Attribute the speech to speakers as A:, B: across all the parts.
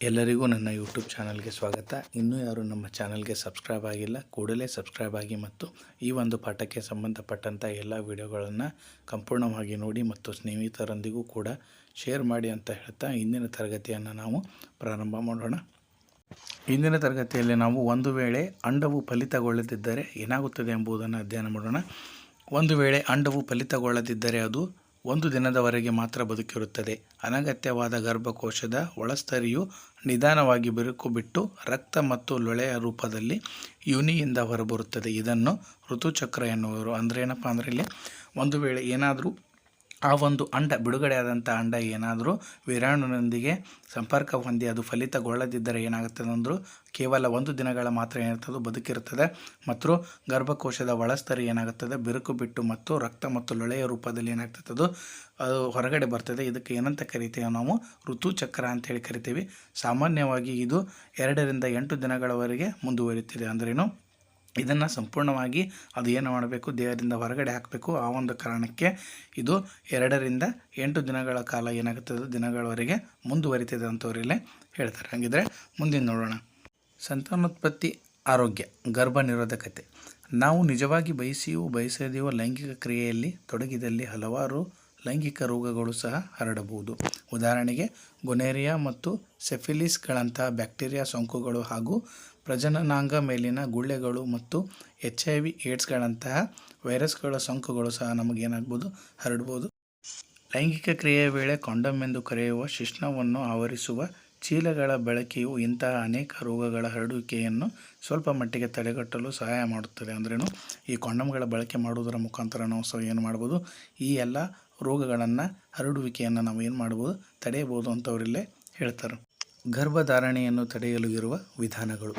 A: ಎಲ್ಲರಿಗೂ ನನ್ನ ಯೂಟ್ಯೂಬ್ ಚಾನಲ್ಗೆ ಸ್ವಾಗತ. ಇನ್ನೂ ಯಾರು ನಮ್ಮ ಚಾನಲ್ಗೆ ಸಬ್ಸ್ಕ್ರೈಬ್ ಆಗಿಲ್ಲ, ಕೂಡಲೇ ಸಬ್ಸ್ಕ್ರೈಬ್ ಆಗಿ ಮತ್ತು ಈ ಒಂದು ಪಾಠಕ್ಕೆ ಸಂಬಂಧಪಟ್ಟಂಥ ಎಲ್ಲ ವಿಡಿಯೋಗಳನ್ನು ಸಂಪೂರ್ಣವಾಗಿ ನೋಡಿ ಮತ್ತು ಸ್ನೇಹಿತರೊಂದಿಗೂ ಕೂಡ ಶೇರ್ ಮಾಡಿ ಅಂತ ಹೇಳ್ತಾ ಇಂದಿನ ತರಗತಿಯನ್ನು ನಾವು ಪ್ರಾರಂಭ ಮಾಡೋಣ. ಇಂದಿನ ತರಗತಿಯಲ್ಲಿ ನಾವು ಒಂದು ವೇಳೆ ಅಂಡವು ಫಲಿತಗೊಳ್ಳದಿದ್ದರೆ ಏನಾಗುತ್ತದೆ ಎಂಬುದನ್ನು ಅಧ್ಯಯನ ಮಾಡೋಣ. ಒಂದು ವೇಳೆ ಅಂಡವು ಫಲಿತಗೊಳ್ಳದಿದ್ದರೆ ಅದು ಒಂದು ದಿನದವರೆಗೆ ಮಾತ್ರ ಬದುಕಿರುತ್ತದೆ. ಅನಗತ್ಯವಾದ ಗರ್ಭಕೋಶದ ಒಳಸ್ತರಿಯು ನಿಧಾನವಾಗಿ ಬಿರುಕು ಬಿಟ್ಟು ರಕ್ತ ಮತ್ತು ಲೊಳೆಯ ರೂಪದಲ್ಲಿ ಯುನಿಯಿಂದ ಹೊರಬರುತ್ತದೆ. ಇದನ್ನು ಋತುಚಕ್ರ ಎನ್ನುವರು. ಅಂದರೆ ಏನಪ್ಪ ಅಂದರೆ ಇಲ್ಲಿ ಒಂದು ವೇಳೆ ಏನಾದರೂ ಆ ಒಂದು ಅಂಡ ಬಿಡುಗಡೆಯಾದಂಥ ಅಂಡ ಏನಾದರೂ ವೀರಾಣುನೊಂದಿಗೆ ಸಂಪರ್ಕ ಹೊಂದಿ ಅದು ಫಲಿತಗೊಳ್ಳದಿದ್ದರೆ ಏನಾಗುತ್ತದೆ ಅಂದರೂ ಕೇವಲ ಒಂದು ದಿನಗಳ ಮಾತ್ರ ಏನಿರ್ತದೆ ಬದುಕಿರುತ್ತದೆ. ಮತ್ತು ಗರ್ಭಕೋಶದ ಒಳಸ್ತರಿ ಏನಾಗುತ್ತದೆ? ಬಿರುಕು ಬಿಟ್ಟು ಮತ್ತು ರಕ್ತ ಮತ್ತು ಲೊಳೆಯ ರೂಪದಲ್ಲಿ ಏನಾಗ್ತದೋ ಅದು ಅದು ಹೊರಗಡೆ ಬರ್ತದೆ. ಇದಕ್ಕೆ ಏನಂತ ಕರಿತೀವಿ ನಾವು? ಋತುಚಕ್ರ ಅಂತೇಳಿ ಕರಿತೀವಿ. ಸಾಮಾನ್ಯವಾಗಿ ಇದು ಎರಡರಿಂದ ಎಂಟು ದಿನಗಳವರೆಗೆ ಮುಂದುವರಿಯುತ್ತಿದೆ ಅಂದ್ರೇನು? ಇದನ್ನು ಸಂಪೂರ್ಣವಾಗಿ ಅದು ಏನು ಮಾಡಬೇಕು, ದೇಹದಿಂದ ಹೊರಗಡೆ ಹಾಕಬೇಕು. ಆ ಒಂದು ಕಾರಣಕ್ಕೆ ಇದು ಎರಡರಿಂದ ಎಂಟು ದಿನಗಳ ಕಾಲ ಏನಾಗುತ್ತದೆ, ದಿನಗಳವರೆಗೆ ಮುಂದುವರಿತದೆ ಅಂತವರೆಲ್ಲೇ ಹೇಳ್ತಾರೆ. ಹಾಗಿದ್ರೆ ಮುಂದಿನ ನೋಡೋಣ. ಸಂತಾನೋತ್ಪತ್ತಿ ಆರೋಗ್ಯ, ಗರ್ಭ ನಿರೋಧಕತೆ. ನಾವು ನಿಜವಾಗಿ ಬಯಸಿಯೂ ಬಯಸದೆಯೋ ಲೈಂಗಿಕ ಕ್ರಿಯೆಯಲ್ಲಿ ತೊಡಗಿದಲ್ಲಿ ಹಲವಾರು ಲೈಂಗಿಕ ರೋಗಗಳು ಸಹ ಹರಡಬಹುದು. ಉದಾಹರಣೆಗೆ, ಗೊನೇರಿಯಾ ಮತ್ತು ಸೆಫಿಲಿಸ್ಗಳಂತಹ ಬ್ಯಾಕ್ಟೀರಿಯಾ ಸೋಂಕುಗಳು ಹಾಗೂ ಪ್ರಜನನಾಂಗ ಮೇಲಿನ ಗುಳ್ಳೆಗಳು ಮತ್ತು ಎಚ್ ಐ ವಿ ಏಡ್ಸ್ಗಳಂತಹ ವೈರಸ್ಗಳ ಸೋಂಕುಗಳು ಸಹ ನಮಗೇನಾಗ್ಬೋದು, ಹರಡ್ಬೋದು. ಲೈಂಗಿಕ ಕ್ರಿಯೆಯ ವೇಳೆ ಕಾಂಡಮ್ ಎಂದು ಕರೆಯುವ ಶಿಶ್ನವನ್ನು ಆವರಿಸುವ ಚೀಲಗಳ ಬಳಕೆಯು ಇಂತಹ ಅನೇಕ ರೋಗಗಳ ಹರಡುವಿಕೆಯನ್ನು ಸ್ವಲ್ಪ ಮಟ್ಟಿಗೆ ತಡೆಗಟ್ಟಲು ಸಹಾಯ ಮಾಡುತ್ತದೆ. ಅಂದ್ರೇನು? ಈ ಕೊಂಡಮ್ಗಳ ಬಳಕೆ ಮಾಡುವುದರ ಮುಖಾಂತರ ನಾವು ಸಹ ಏನು ಮಾಡ್ಬೋದು? ಈ ಎಲ್ಲ ರೋಗಗಳನ್ನು, ಹರಡುವಿಕೆಯನ್ನು ನಾವು ಏನು ಮಾಡ್ಬೋದು? ತಡೆಯಬಹುದು ಅಂತವರಿಲ್ಲೇ ಹೇಳ್ತಾರೆ. ಗರ್ಭಧಾರಣೆಯನ್ನು ತಡೆಯಲು ಇರುವ ವಿಧಾನಗಳು.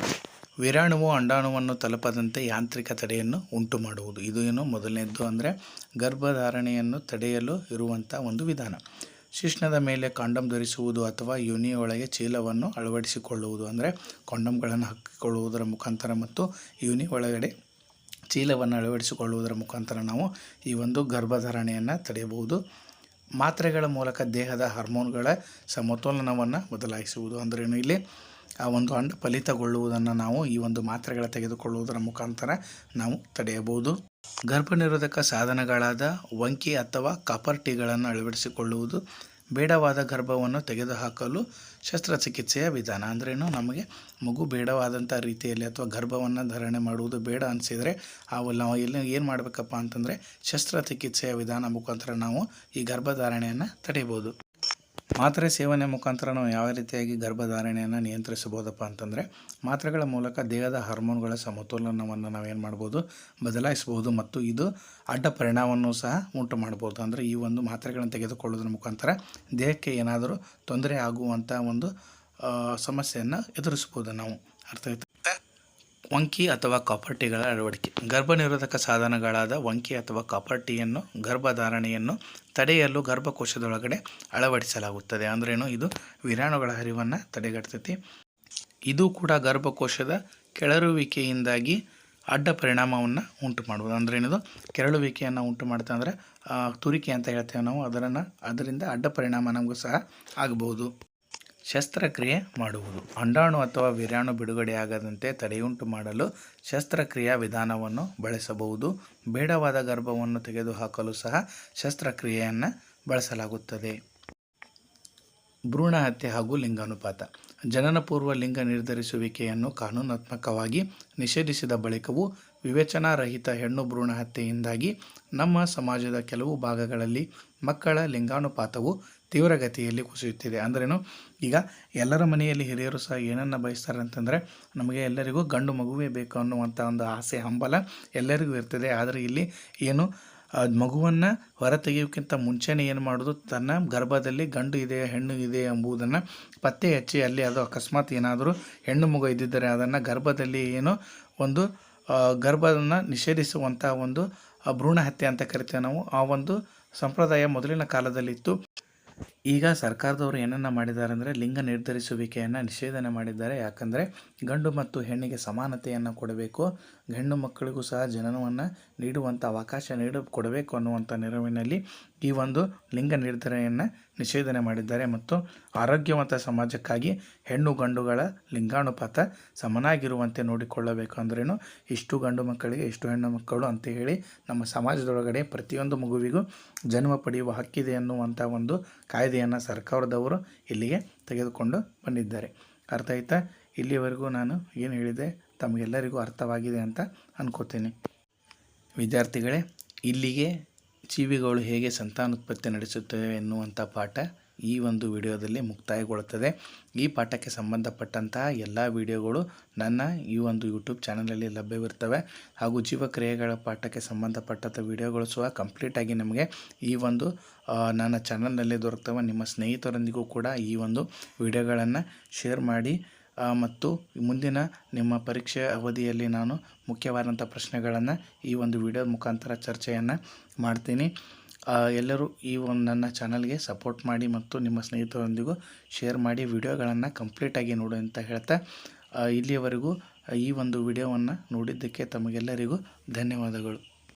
A: ವಿರಾಣುವು ಅಂಡಾಣುವನ್ನು ತಲುಪದಂತೆ ಯಾಂತ್ರಿಕ ತಡೆಯನ್ನು ಉಂಟು ಮಾಡುವುದು. ಇದು ಏನು? ಮೊದಲನೇದ್ದು ಅಂದರೆ ಗರ್ಭಧಾರಣೆಯನ್ನು ತಡೆಯಲು ಇರುವಂಥ ಒಂದು ವಿಧಾನ. ಶಿಶ್ನದ ಮೇಲೆ ಕಾಂಡಮ್ ಧರಿಸುವುದು ಅಥವಾ ಯುನಿಯೊಳಗೆ ಚೀಲವನ್ನು ಅಳವಡಿಸಿಕೊಳ್ಳುವುದು, ಅಂದರೆ ಕಾಂಡಮ್ಗಳನ್ನು ಹಾಕಿಕೊಳ್ಳುವುದರ ಮುಖಾಂತರ ಮತ್ತು ಯೂನಿ ಒಳಗಡೆ ಚೀಲವನ್ನು ಅಳವಡಿಸಿಕೊಳ್ಳುವುದರ ಮುಖಾಂತರ ನಾವು ಈ ಒಂದು ಗರ್ಭಧಾರಣೆಯನ್ನು ತಡೆಯಬಹುದು. ಮಾತ್ರೆಗಳ ಮೂಲಕ ದೇಹದ ಹಾರ್ಮೋನ್ಗಳ ಸಮತೋಲನವನ್ನು ಬದಲಾಯಿಸುವುದು ಅಂದ್ರೇನು ಇಲ್ಲಿ ಆ ಒಂದು ಅಂಡ ಫಲಿತಗೊಳ್ಳುವುದನ್ನು ನಾವು ಈ ಒಂದು ಮಾತ್ರೆಗಳ ತೆಗೆದುಕೊಳ್ಳುವುದರ ಮುಖಾಂತರ ನಾವು ತಡೆಯಬಹುದು. ಗರ್ಭನಿರೋಧಕ ಸಾಧನಗಳಾದ ವಂಕಿ ಅಥವಾ ಕಾಪರ್ ಟೀಗಳನ್ನು ಅಳವಡಿಸಿಕೊಳ್ಳುವುದು ಬೇಡವಾದ ಗರ್ಭವನ್ನು ತೆಗೆದುಹಾಕಲು ಶಸ್ತ್ರಚಿಕಿತ್ಸೆಯ ವಿಧಾನ. ಅಂದ್ರೇನು? ನಮಗೆ ಮಗು ಬೇಡವಾದಂಥ ರೀತಿಯಲ್ಲಿ ಅಥವಾ ಗರ್ಭವನ್ನು ಧಾರಣೆ ಮಾಡುವುದು ಬೇಡ ಅನಿಸಿದರೆ ಅವು ನಾವು ಇಲ್ಲಿ ಏನು ಮಾಡಬೇಕಪ್ಪ ಅಂತಂದರೆ ಶಸ್ತ್ರಚಿಕಿತ್ಸೆಯ ವಿಧಾನ ಮುಖಾಂತರ ನಾವು ಈ ಗರ್ಭಧಾರಣೆಯನ್ನು ತಡೆಯಬಹುದು ಮಾತ್ರೆ ಸೇವನೆ ಮುಖಾಂತರ ನಾವು ಯಾವ ರೀತಿಯಾಗಿ ಗರ್ಭಧಾರಣೆಯನ್ನು ನಿಯಂತ್ರಿಸಬಹುದಪ್ಪ ಅಂತಂದರೆ, ಮಾತ್ರೆಗಳ ಮೂಲಕ ದೇಹದ ಹಾರ್ಮೋನ್ಗಳ ಸಮತೋಲನವನ್ನು ನಾವೇನು ಮಾಡ್ಬೋದು, ಬದಲಾಯಿಸಬಹುದು ಮತ್ತು ಇದು ಅಡ್ಡ ಪರಿಣಾಮವನ್ನು ಸಹ ಉಂಟು ಮಾಡ್ಬೋದು. ಅಂದರೆ ಈ ಒಂದು ಮಾತ್ರೆಗಳನ್ನು ತೆಗೆದುಕೊಳ್ಳೋದ್ರ ಮುಖಾಂತರ ದೇಹಕ್ಕೆ ಏನಾದರೂ ತೊಂದರೆ ಆಗುವಂಥ ಒಂದು ಸಮಸ್ಯೆಯನ್ನು ಎದುರಿಸ್ಬೋದು ನಾವು. ಅರ್ಥ ವಂಕಿ ಅಥವಾ ಕಾಪರ್ ಟೀಗಳ ಅಳವಡಿಕೆ. ಗರ್ಭನಿರೋಧಕ ಸಾಧನಗಳಾದ ವಂಕಿ ಅಥವಾ ಕಾಪರ್ ಟೀಯನ್ನು ಗರ್ಭಧಾರಣೆಯನ್ನು ತಡೆಯಲು ಗರ್ಭಕೋಶದೊಳಗಡೆ ಅಳವಡಿಸಲಾಗುತ್ತದೆ. ಅಂದ್ರೇನು ಇದು ವಿರಾಣುಗಳ ಹರಿವನ್ನು ತಡೆಗಟ್ತೈತಿ. ಇದು ಕೂಡ ಗರ್ಭಕೋಶದ ಕೆಳರುವಿಕೆಯಿಂದಾಗಿ ಅಡ್ಡ ಪರಿಣಾಮವನ್ನು ಉಂಟು ಮಾಡ್ಬೋದು ಏನಿದು? ಕೆರಳುವಿಕೆಯನ್ನು ಉಂಟು ಮಾಡುತ್ತೆ ಅಂದರೆ ತುರಿಕೆ ಅಂತ ಹೇಳ್ತೇವೆ ನಾವು. ಅದರನ್ನು, ಅದರಿಂದ ಅಡ್ಡ ಪರಿಣಾಮ ನಮಗೂ ಸಹ ಆಗಬಹುದು ಶಸ್ತ್ರಕ್ರಿಯೆ ಮಾಡುವುದು. ಅಂಡಾಣು ಅಥವಾ ವಿರಾಣು ಬಿಡುಗಡೆಯಾಗದಂತೆ ತಡೆಯುಂಟು ಮಾಡಲು ಶಸ್ತ್ರಕ್ರಿಯಾ ವಿಧಾನವನ್ನು ಬಳಸಬಹುದು. ಬೇಡವಾದ ಗರ್ಭವನ್ನು ತೆಗೆದುಹಾಕಲು ಸಹ ಶಸ್ತ್ರಕ್ರಿಯೆಯನ್ನು ಬಳಸಲಾಗುತ್ತದೆ. ಭ್ರೂಣ ಹತ್ಯೆ ಹಾಗೂ ಲಿಂಗಾನುಪಾತ. ಜನನಪೂರ್ವ ಲಿಂಗ ನಿರ್ಧರಿಸುವಿಕೆಯನ್ನು ಕಾನೂನಾತ್ಮಕವಾಗಿ ನಿಷೇಧಿಸಿದ ಬಳಿಕವೂ ವಿವೇಚನಾರಹಿತ ಹೆಣ್ಣು ಭ್ರೂಣ ಹತ್ಯೆಯಿಂದಾಗಿ ನಮ್ಮ ಸಮಾಜದ ಕೆಲವು ಭಾಗಗಳಲ್ಲಿ ಮಕ್ಕಳ ಲಿಂಗಾನುಪಾತವು ತೀವ್ರಗತಿಯಲ್ಲಿ ಕುಸಿಯುತ್ತಿದೆ. ಅಂದ್ರೇನು? ಈಗ ಎಲ್ಲರ ಮನೆಯಲ್ಲಿ ಹಿರಿಯರು ಸಹ ಏನನ್ನು ಬಯಸ್ತಾರೆ ಅಂತಂದರೆ, ನಮಗೆ ಎಲ್ಲರಿಗೂ ಗಂಡು ಮಗುವೇ ಬೇಕು ಅನ್ನುವಂಥ ಒಂದು ಆಸೆ, ಹಂಬಲ ಎಲ್ಲರಿಗೂ ಇರ್ತದೆ. ಆದರೆ ಇಲ್ಲಿ ಏನು ಮಗುವನ್ನು ಹೊರತೆಗೆಯೋಕ್ಕಿಂತ ಮುಂಚೆನೇ ಏನು ಮಾಡೋದು? ತನ್ನ ಗರ್ಭದಲ್ಲಿ ಗಂಡು ಇದೆ, ಹೆಣ್ಣು ಇದೆ ಎಂಬುದನ್ನು ಪತ್ತೆ ಹಚ್ಚಿ ಅಲ್ಲಿ ಅದು ಅಕಸ್ಮಾತ್ ಏನಾದರೂ ಹೆಣ್ಣು ಮಗು ಇದ್ದಿದ್ದರೆ ಅದನ್ನು ಗರ್ಭದಲ್ಲಿ ಏನು ಒಂದು ಗರ್ಭವನ್ನು ನಿಷೇಧಿಸುವಂಥ ಒಂದು ಭ್ರೂಣ ಹತ್ಯೆ ಅಂತ ಕರಿತೇವೆ ನಾವು. ಆ ಒಂದು ಸಂಪ್ರದಾಯ ಮೊದಲಿನ ಕಾಲದಲ್ಲಿತ್ತು. ಈಗ ಸರ್ಕಾರದವರು ಏನನ್ನು ಮಾಡಿದ್ದಾರೆ ಅಂದರೆ ಲಿಂಗ ನಿರ್ಧರಿಸುವಿಕೆಯನ್ನು ನಿಷೇಧನೆ ಮಾಡಿದ್ದಾರೆ. ಯಾಕಂದರೆ ಗಂಡು ಮತ್ತು ಹೆಣ್ಣಿಗೆ ಸಮಾನತೆಯನ್ನು ಕೊಡಬೇಕು. ಹೆಣ್ಣು ಮಕ್ಕಳಿಗೂ ಸಹ ಜನನವನ್ನು ನೀಡುವಂಥ ಅವಕಾಶ ನೀಡ, ಕೊಡಬೇಕು ಅನ್ನುವಂಥ ನೆರವಿನಲ್ಲಿ ಈ ಒಂದು ಲಿಂಗ ನಿರ್ಧರಣೆಯನ್ನು ನಿಷೇಧನೆ ಮಾಡಿದ್ದಾರೆ ಮತ್ತು ಆರೋಗ್ಯವಂತ ಸಮಾಜಕ್ಕಾಗಿ ಹೆಣ್ಣು ಗಂಡುಗಳ ಲಿಂಗಾನುಪಾತ ಸಮನಾಗಿರುವಂತೆ ನೋಡಿಕೊಳ್ಳಬೇಕು ಅಂದ್ರೇನು? ಇಷ್ಟು ಗಂಡು ಮಕ್ಕಳಿಗೆ ಇಷ್ಟು ಹೆಣ್ಣು ಮಕ್ಕಳು ಅಂತ ಹೇಳಿ ನಮ್ಮ ಸಮಾಜದೊಳಗಡೆ ಪ್ರತಿಯೊಂದು ಮಗುವಿಗೂ ಜನ್ಮ ಪಡೆಯುವ ಹಕ್ಕಿದೆ ಅನ್ನುವಂಥ ಒಂದು ಕಾಯ್ದೆಯನ್ನು ಸರ್ಕಾರದವರು ಇಲ್ಲಿಗೆ ತೆಗೆದುಕೊಂಡು ಬಂದಿದ್ದಾರೆ. ಅರ್ಥ ಆಯ್ತಾ? ಇಲ್ಲಿವರೆಗೂ ನಾನು ಏನು ಹೇಳಿದೆ ತಮಗೆಲ್ಲರಿಗೂ ಅರ್ಥವಾಗಿದೆ ಅಂತ ಅನ್ಕೋತೀನಿ. ವಿದ್ಯಾರ್ಥಿಗಳೇ, ಇಲ್ಲಿಗೆ ಜೀವಿಗಳು ಹೇಗೆ ಸಂತಾನೋತ್ಪತ್ತಿ ನಡೆಸುತ್ತವೆ ಎನ್ನುವಂಥ ಪಾಠ ಈ ಒಂದು ವಿಡಿಯೋದಲ್ಲಿ ಮುಕ್ತಾಯಗೊಳ್ಳುತ್ತದೆ. ಈ ಪಾಠಕ್ಕೆ ಸಂಬಂಧಪಟ್ಟಂತಹ ಎಲ್ಲ ವಿಡಿಯೋಗಳು ನನ್ನ ಈ ಒಂದು ಯೂಟ್ಯೂಬ್ ಚಾನಲಲ್ಲಿ ಲಭ್ಯವಿರ್ತವೆ ಹಾಗೂ ಜೀವಕ್ರಿಯೆಗಳ ಪಾಠಕ್ಕೆ ಸಂಬಂಧಪಟ್ಟಂಥ ವಿಡಿಯೋಗಳು ಸಹ ಕಂಪ್ಲೀಟಾಗಿ ನಿಮಗೆ ಈ ಒಂದು ನನ್ನ ಚಾನಲ್ನಲ್ಲಿ ದೊರಕ್ತವೆ. ನಿಮ್ಮ ಸ್ನೇಹಿತರೊಂದಿಗೂ ಕೂಡ ಈ ಒಂದು ವಿಡಿಯೋಗಳನ್ನು ಶೇರ್ ಮಾಡಿ ಮತ್ತು ಮುಂದಿನ ನಿಮ್ಮ ಪರೀಕ್ಷೆ ಅವಧಿಯಲ್ಲಿ ನಾನು ಮುಖ್ಯವಾದಂಥ ಪ್ರಶ್ನೆಗಳನ್ನು ಈ ಒಂದು ವಿಡಿಯೋ ಮುಖಾಂತರ ಚರ್ಚೆಯನ್ನು ಮಾಡ್ತೀನಿ. ಎಲ್ಲರೂ ಈ ಒಂದು ನನ್ನ ಚಾನಲ್ಗೆ ಸಪೋರ್ಟ್ ಮಾಡಿ ಮತ್ತು ನಿಮ್ಮ ಸ್ನೇಹಿತರೊಂದಿಗೂ ಶೇರ್ ಮಾಡಿ ವಿಡಿಯೋಗಳನ್ನು ಕಂಪ್ಲೀಟಾಗಿ ನೋಡು ಅಂತ ಹೇಳ್ತಾ ಇಲ್ಲಿಯವರೆಗೂ ಈ ಒಂದು ವಿಡಿಯೋವನ್ನು ನೋಡಿದ್ದಕ್ಕೆ ತಮಗೆಲ್ಲರಿಗೂ ಧನ್ಯವಾದಗಳು.